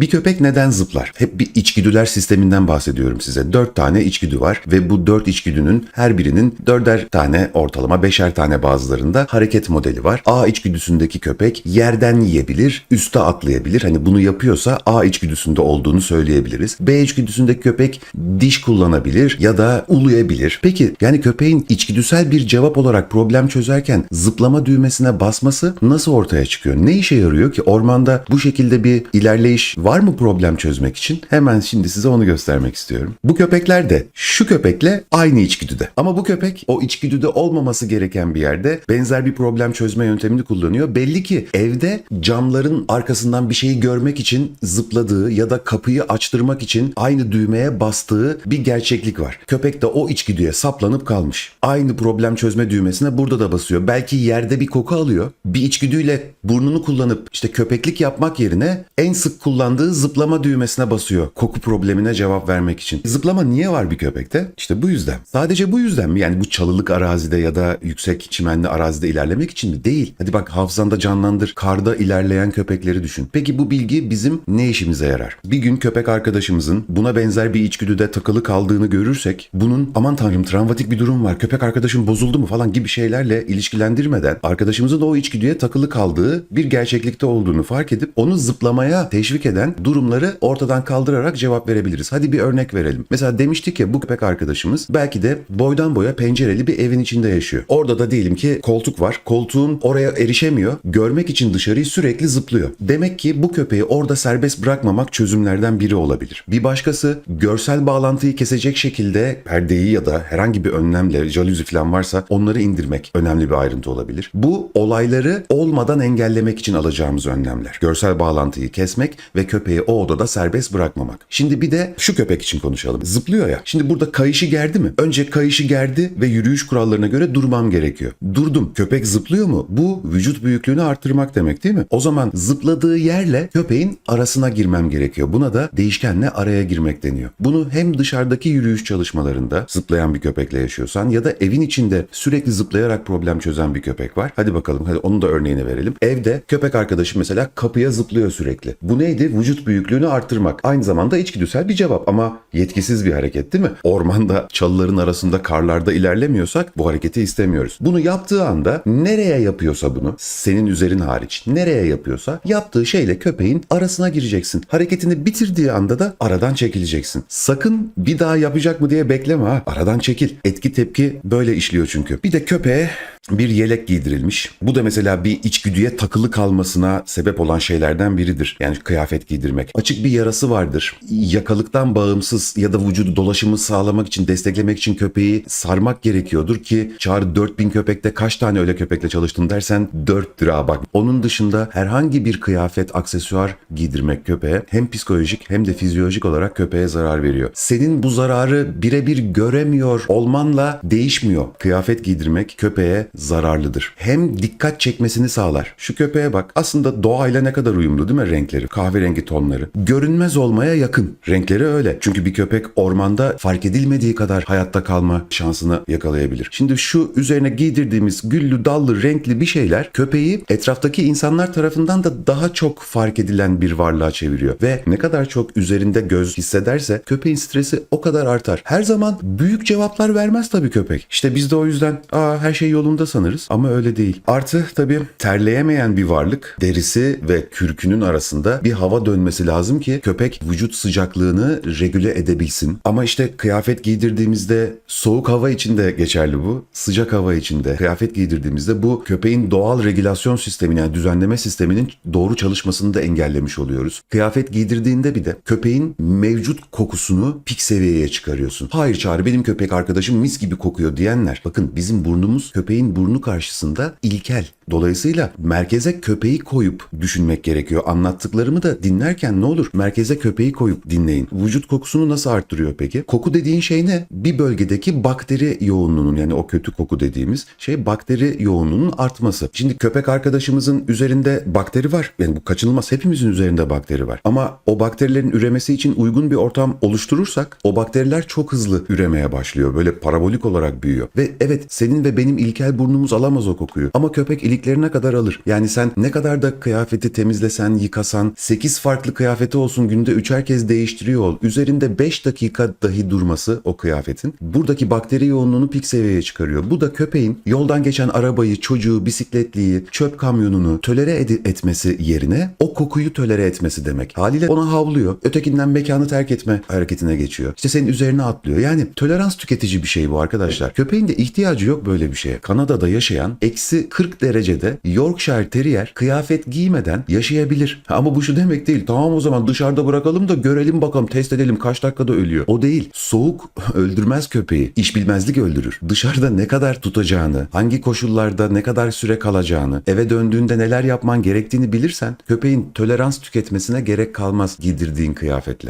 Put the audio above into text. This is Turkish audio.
Bir köpek neden zıplar? Hep bir içgüdüler sisteminden bahsediyorum size. Dört tane içgüdü var ve bu dört içgüdünün her birinin dörder tane ortalama beşer tane bazılarında hareket modeli var. A içgüdüsündeki köpek yerden yiyebilir, üste atlayabilir. Hani bunu yapıyorsa A içgüdüsünde olduğunu söyleyebiliriz. B içgüdüsündeki köpek diş kullanabilir ya da uluyabilir. Peki yani köpeğin içgüdüsel bir cevap olarak problem çözerken zıplama düğmesine basması nasıl ortaya çıkıyor? Ne işe yarıyor ki ormanda bu şekilde bir ilerleyiş var mı problem çözmek için? Hemen şimdi size onu göstermek istiyorum. Bu köpekler de şu köpekle aynı içgüdüde. Ama bu köpek o içgüdüde olmaması gereken bir yerde benzer bir problem çözme yöntemini kullanıyor. Belli ki evde camların arkasından bir şeyi görmek için zıpladığı ya da kapıyı açtırmak için aynı düğmeye bastığı bir gerçeklik var. Köpek de o içgüdüye saplanıp kalmış. Aynı problem çözme düğmesine burada da basıyor. Belki yerde bir koku alıyor. Bir içgüdüyle burnunu kullanıp işte köpeklik yapmak yerine en sık kullandığı zıplama düğmesine basıyor. Koku problemine cevap vermek için. Zıplama niye var bir köpekte? İşte bu yüzden. Sadece bu yüzden mi? Yani bu çalılık arazide ya da yüksek çimenli arazide ilerlemek için mi? Değil. Hadi bak hafızanda canlandır. Karda ilerleyen köpekleri düşün. Peki bu bilgi bizim ne işimize yarar? Bir gün köpek arkadaşımızın buna benzer bir içgüdüde takılı kaldığını görürsek bunun aman tanrım travmatik bir durum var. Köpek arkadaşım bozuldu mu falan gibi şeylerle ilişkilendirmeden arkadaşımızın da o içgüdüye takılı kaldığı bir gerçeklikte olduğunu fark edip onu zıplamaya teşvik eden durumları ortadan kaldırarak cevap verebiliriz. Hadi bir örnek verelim. Mesela demiştik ya bu köpek arkadaşımız belki de boydan boya pencereli bir evin içinde yaşıyor. Orada da diyelim ki koltuk var. Koltuğun oraya erişemiyor. Görmek için dışarıyı sürekli zıplıyor. Demek ki bu köpeği orada serbest bırakmamak çözümlerden biri olabilir. Bir başkası görsel bağlantıyı kesecek şekilde perdeyi ya da herhangi bir önlemle jaluzi falan varsa onları indirmek önemli bir ayrıntı olabilir. Bu olayları olmadan engellemek için alacağımız önlemler. Görsel bağlantıyı kesmek ve köpeği o odada serbest bırakmamak. Şimdi bir de şu köpek için konuşalım. Zıplıyor ya. Şimdi burada kayışı gerdi mi? Önce kayışı gerdi ve yürüyüş kurallarına göre durmam gerekiyor. Durdum. Köpek zıplıyor mu? Bu vücut büyüklüğünü arttırmak demek değil mi? O zaman zıpladığı yerle köpeğin arasına girmem gerekiyor. Buna da değişkenle araya girmek deniyor. Bunu hem dışarıdaki yürüyüş çalışmalarında zıplayan bir köpekle yaşıyorsan ya da evin içinde sürekli zıplayarak problem çözen bir köpek var. Hadi bakalım hadi onun da örneğini verelim. Evde köpek arkadaşı mesela kapıya zıplıyor sürekli. Bu neydi? Vücut büyüklüğünü arttırmak. Aynı zamanda içgüdüsel bir cevap ama yetkisiz bir hareket değil mi? Ormanda çalıların arasında karlarda ilerlemiyorsak bu hareketi istemiyoruz. Bunu yaptığı anda nereye yapıyorsa bunu senin üzerin hariç nereye yapıyorsa yaptığı şeyle köpeğin arasına gireceksin. Hareketini bitirdiği anda da aradan çekileceksin. Sakın bir daha yapacak mı diye bekleme ha. Aradan çekil. Etki tepki böyle işliyor çünkü. Bir de köpeğe bir yelek giydirilmiş. Bu da mesela bir içgüdüye takılı kalmasına sebep olan şeylerden biridir. Yani kıyafet giydirmek. Açık bir yarası vardır. Yakalıktan bağımsız ya da vücudu dolaşımı sağlamak için, desteklemek için köpeği sarmak gerekiyordur ki çağrı 4000 köpekte kaç tane öyle köpekle çalıştın dersen 4 lira bak. Onun dışında herhangi bir kıyafet, aksesuar giydirmek köpeğe hem psikolojik hem de fizyolojik olarak köpeğe zarar veriyor. Senin bu zararı birebir göremiyor olmanla değişmiyor. Kıyafet giydirmek köpeğe zararlıdır. Hem dikkat çekmesini sağlar. Şu köpeğe bak. Aslında doğayla ne kadar uyumlu değil mi renkleri? Kahverengi tonları. Görünmez olmaya yakın. Renkleri öyle. Çünkü bir köpek ormanda fark edilmediği kadar hayatta kalma şansını yakalayabilir. Şimdi şu üzerine giydirdiğimiz güllü, dallı, renkli bir şeyler köpeği etraftaki insanlar tarafından da daha çok fark edilen bir varlığa çeviriyor. Ve ne kadar çok üzerinde göz hissederse köpeğin stresi o kadar artar. Her zaman büyük cevaplar vermez tabii köpek. İşte biz de o yüzden aa her şey yolunda sanırız ama öyle değil. Artı tabii terleyemeyen bir varlık derisi ve kürkünün arasında bir hava dönmesi lazım ki köpek vücut sıcaklığını regüle edebilsin. Ama işte kıyafet giydirdiğimizde soğuk hava için de geçerli bu. Sıcak hava için de kıyafet giydirdiğimizde bu köpeğin doğal regülasyon sistemini yani düzenleme sisteminin doğru çalışmasını da engellemiş oluyoruz. Kıyafet giydirdiğinde bir de köpeğin mevcut kokusunu pik seviyeye çıkarıyorsun. Hayır Çağrı benim köpek arkadaşım mis gibi kokuyor diyenler. Bakın bizim burnumuz köpeğin burnu karşısında ilkel. Dolayısıyla merkeze köpeği koyup düşünmek gerekiyor. Anlattıklarımı da dinlerken ne olur merkeze köpeği koyup dinleyin. Vücut kokusunu nasıl arttırıyor peki? Koku dediğin şey ne? Bir bölgedeki bakteri yoğunluğunun yani o kötü koku dediğimiz şey bakteri yoğunluğunun artması. Şimdi köpek arkadaşımızın üzerinde bakteri var. Yani bu kaçınılmaz. Hepimizin üzerinde bakteri var. Ama o bakterilerin üremesi için uygun bir ortam oluşturursak o bakteriler çok hızlı üremeye başlıyor. Böyle parabolik olarak büyüyor. Ve evet senin ve benim ilkel burnumuz alamaz o kokuyu. Ama köpek ilik iliklerine kadar alır. Yani sen ne kadar da kıyafeti temizlesen, yıkasan, 8 farklı kıyafeti olsun günde 3'er kez değiştiriyor ol. Üzerinde 5 dakika dahi durması o kıyafetin buradaki bakteri yoğunluğunu pik seviyeye çıkarıyor. Bu da köpeğin yoldan geçen arabayı, çocuğu, bisikletliyi, çöp kamyonunu tölere edi- etmesi yerine o kokuyu tölere etmesi demek. Haliyle ona havlıyor. Ötekinden mekanı terk etme hareketine geçiyor. İşte senin üzerine atlıyor. Yani tolerans tüketici bir şey bu arkadaşlar. Köpeğin de ihtiyacı yok böyle bir şeye. Kanada'da yaşayan eksi 40 derecede Yorkshire Terrier kıyafet giymeden yaşayabilir. Ama bu şu demek değil. Tamam o zaman dışarıda bırakalım da görelim bakalım test edelim kaç dakikada ölüyor. O değil. Soğuk öldürmez köpeği. İş bilmezlik öldürür. Dışarıda ne kadar tutacağını, hangi koşullarda ne kadar süre kalacağını, eve döndüğünde neler yapman gerektiğini bilirsen köpeğin tolerans tüketmesine gerek kalmaz giydirdiğin kıyafetle.